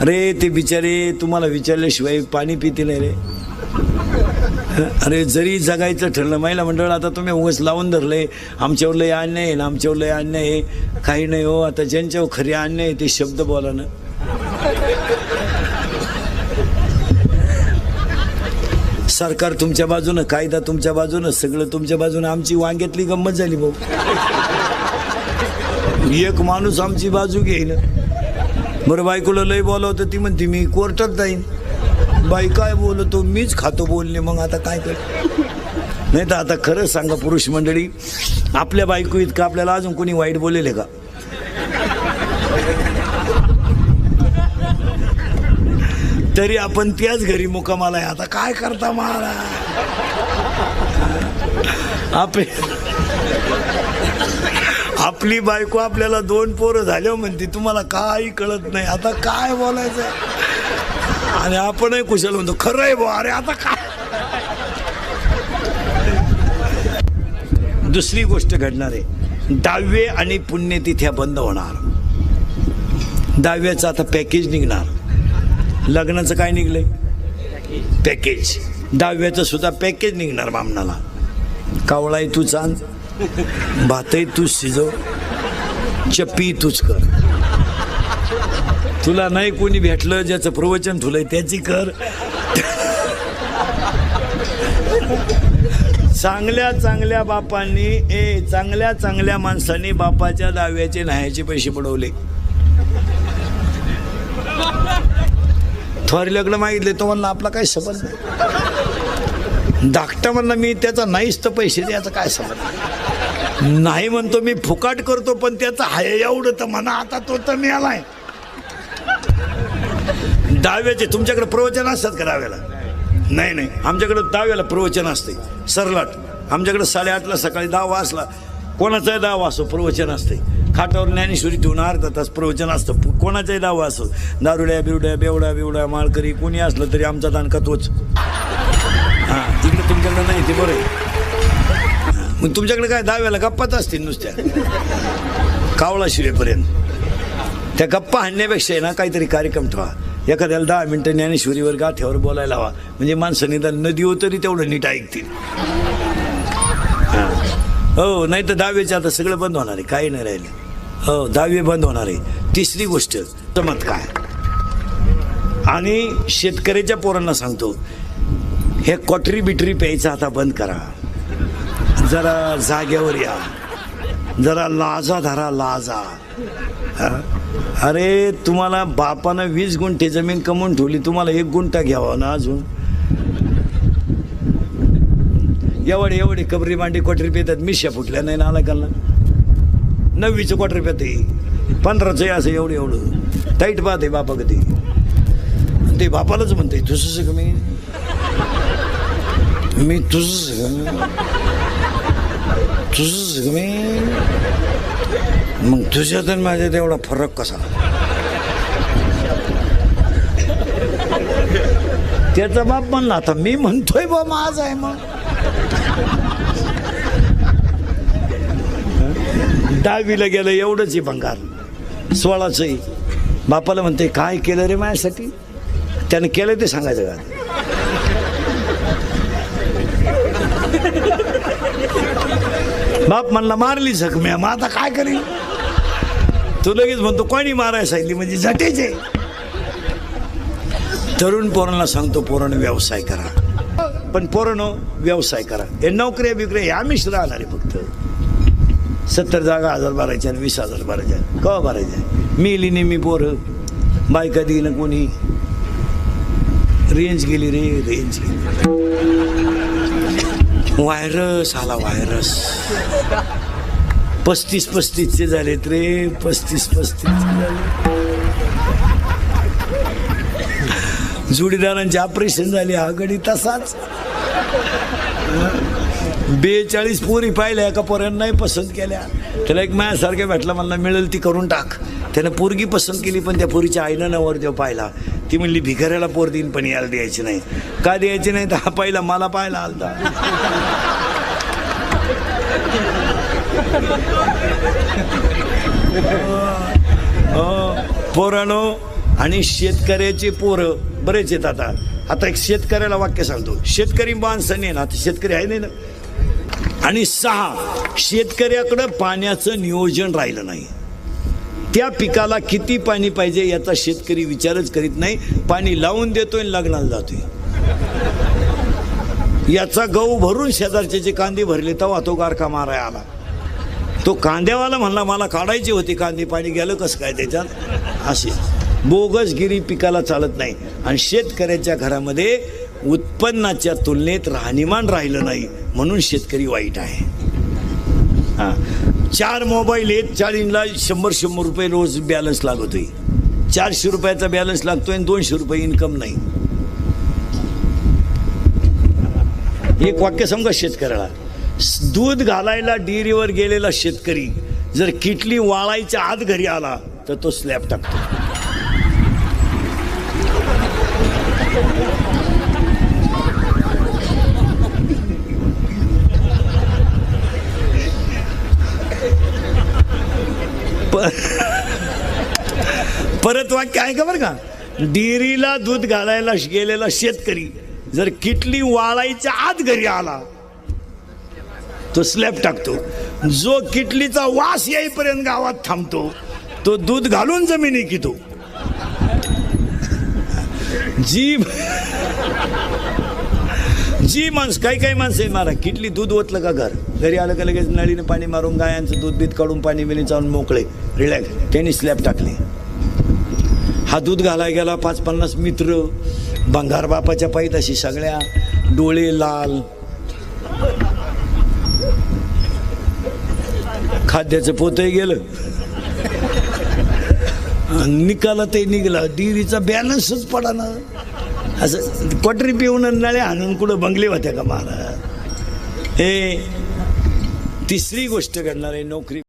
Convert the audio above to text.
अरे ते बिचारे तुम्हाला विचारल्याशिवाय पाणी पिते नाही रे. अरे जरी जगायचं ठरलं महिला मंडळ आता तुम्ही उगस लावून धरले आमच्यावर लय अन्याय आहे ना आमच्यावर लय अन्याय आहे. काही नाही हो आता ज्यांच्यावर खरी अन्याय आहे ते शब्द बोला ना. सरकार तुमच्या बाजूनं कायदा तुमच्या बाजूनं सगळं तुमच्या बाजूनं. आमची वांग्यातली गंमत झाली भाऊ. एक माणूस आमची बाजू घेईन. बरं बायकोला लय बोलावतं ती म्हणते मी कोर्टात जाईन. बाई काय बोलतो? मीच खातो बोलले मग आता काय कर? नाही तर आता खरंच सांगा पुरुष मंडळी आपल्या बायको इतकं आपल्याला अजून कोणी वाईट बोलेले का? तरी आपण त्याच घरी मुकामाला आहे. आता काय करता मला आपे आपली बायको आपल्याला दोन पोरं झाल्यावर म्हणते तुम्हाला काही कळत नाही. आता काय बोलायचं आणि आपणही कुशल म्हणतो खरं आहे बुवा अरे आता काय? दुसरी गोष्ट घडणार आहे. दहावे आणि पुण्यतिथ्या बंद होणार. दहाव्याचं आता पॅकेज निघणार. लग्नाचं काय निघलंय? पॅकेज. दहाव्याचं सुद्धा पॅकेज निघणार बामणाला कावळाही तू चांद भातही तूच शिजव. चप्पी तूच कर. तुला नाही कोणी भेटलं ज्याचं प्रवचन ठुलंय त्याची कर. चांगल्या चांगल्या बापांनी ए चांगल्या चांगल्या माणसांनी बापाच्या दाव्याचे न्हायचे पैसे पडवले थोर लग्न मागितले तो म्हणला आपला काय संबंध नाही धाकटा म्हणला मी त्याचा नाहीच तर पैसे द्यायचा काय संबंध नाही म्हणतो मी फुकाट करतो पण त्याचा हाय एवढं तर म्हणा आता तो तर मी आलाय दहाव्याचे तुमच्याकडे प्रवचन असतात का दहाव्याला? नाही नाही. आमच्याकडे दहाव्याला प्रवचन असते. सरलाट. आमच्याकडे साडेआठला सकाळी दहा वाजला. कोणाचाही दहा वाजतो प्रवचन असते. खाटावर ज्ञानेश्वरी ठेवून अर्धा तास प्रवचन असतं. कोणाचाही दहा वाजतो. दारुड्या बिवड्या बेवड्या बिवड्या माळकरी कोणी असलं तरी आमचा दानका तोच? हां तिकडे तुमच्याकडे नाही ते बरं आहे. मग तुमच्याकडे काय दहाव्याला गप्पाच असतील नुसत्या? कावळा शिवेपर्यंत त्या गप्पा हाणण्यापेक्षा आहे ना काहीतरी कार्यक्रम ठेवा. एखाद्याला दहा मिनटं ज्ञानेश्वरीवर गाठ्यावर बोलायला हवा. म्हणजे माणसं निदान नदीवर तरी तेवढं नीट ऐकतील. हां. हो नाही तर दहावीचे आता सगळं बंद होणार आहे. काही नाही राहिले. हो दहावी बंद होणार आहे. तिसरी गोष्ट चमत्कार. आणि शेतकऱ्याच्या पोरांना सांगतो हे कॉटरी बिटरी प्यायचं आता बंद करा. जरा जाग्यावर या. जरा लाजा धरा लाजा. अरे तुम्हाला बापानं वीस गुंठे जमीन कमवून ठेवली तुम्हाला एक गुंठा घ्यावा ना अजून? एवढे एवढे कबरी मांडी क्वाटरी पेतात मिश्या फुटल्या नाही ना कल्ला नववीचं क्वाटर पेते पंधराचं असं एवढं एवढं. टाईट पाहते बापा कधी ते. बापालाच म्हणते तुझं मी? मी तुझं तुझं मी मग तुझ्यात आणि माझ्यात एवढा फरक कसा? त्याचा बाप म्हणला आता मी म्हणतोय बा माझ आहे मग. डावीला गेलं एवढंच आहे भंगार सोळाचंही बापाला म्हणते काय केलं रे माझ्यासाठी? त्याने केलं ते सांगायचं का? बाप म्हणला मारली जखम्या मग आता काय करेल? तू लगेच म्हणतो कोणी मारायला सांगितली? म्हणजे झटेचे. तरुण पोरांना सांगतो पोरण व्यवसाय करा. पण पोरण व्यवसाय करा. हे नोकऱ्या बिकऱ्या हे आम्हीच राहणार आहे फक्त. सत्तर जागा हजार भरायच्या आणि वीस हजार भरायच्या. कवा भरायच्या? मिली नेहमी पोरं. बायका ना कोणी? रेंज गेली रे रेंज गेली. व्हायरस आला व्हायरस पस्तीस पस्तीसचे झालेत रे. पस्तीस पस्तीस झाले. जोडीदारांचे ऑपरेशन झाले. हा गडी तसाच. बेचाळीस पोरी पाहिल्या एका पोऱ्यानं नाही पसंत केल्या. त्याला एक माझ्यासारख्या भेटला मला मिळेल ती करून टाक. त्यानं पोरगी पसंत केली पण त्या पोरीच्या आईनं नवर देव पाहिला. ती म्हणली भिकाऱ्याला पोर देईन पण याला द्यायची नाही. का द्यायची नाही? तर हा पहिला मला पाहायला आलता. हो पोरानो आणि शेतकऱ्याचे पोरं बरेच आहेत आता. आता एक शेतकऱ्याला वाक्य सांगतो. शेतकरी माणसं नाही ना आता शेतकरी आहे नाही ना. आणि सहा शेतकऱ्याकडं पाण्याचं नियोजन राहिलं नाही. त्या पिकाला किती पाणी पाहिजे याचा शेतकरी विचारच करीत नाही. पाणी लावून देतोय आणि लग्नाला जातोय. याचा गहू भरून शेजारचे जे कांदे भरले तेव्हा तो गारखा माराय आला. तो कांद्यावाला म्हणला मला काढायची होती कांदे पाणी गेलं कसं काय त्याच्यात? असे. बोगसगिरी पिकाला चालत नाही. आणि शेतकऱ्याच्या घरामध्ये उत्पन्नाच्या तुलनेत राहणीमान राहिलं नाही म्हणून शेतकरी वाईट आहे. हां. चार मोबाईल आहेत चाळीसला शंभर शंभर रुपये रोज बॅलन्स लागतोय. चारशे रुपयाचा बॅलन्स लागतोय आणि दोनशे रुपये इन्कम नाही. एक वाक्य समजा शेतकऱ्याला? दूध घालायला डेअरीवर गेलेला शेतकरी जर किटली वाळायच्या आत घरी आला तर तो स्लॅब टाकतो. परत वाक्य आहे का बरं का. डेअरीला दूध घालायला गेलेला शेतकरी जर किटली वाळायच्या आत घरी आला तो स्लॅब टाकतो. जो किटलीचा वास येईपर्यंत गावात थांबतो तो दूध घालून जमिनी कितो. जीभ जी माणसं काही काही माणसं आहे मारा किटली दूध ओतलं का घर? घरी आलं का लगेच नळीने पाणी मारून गायांचं दूध बीत काढून पाणी बिणी चालून मोकळे रिलॅक्स त्यांनी स्लॅब टाकले. हा दूध घालाय गेला पाच पन्नास मित्र भंगार बापाच्या पायीत सगळ्या डोळे लाल. खाद्याचं पोतही गेलं. निकाला ते निघला डिरीचा बॅलन्सच पडा ना असं कोटरी पिऊन नळे आणून कुठं बंगले होत्या का महाराज? हे तिसरी गोष्ट घडणार आहे नोकरी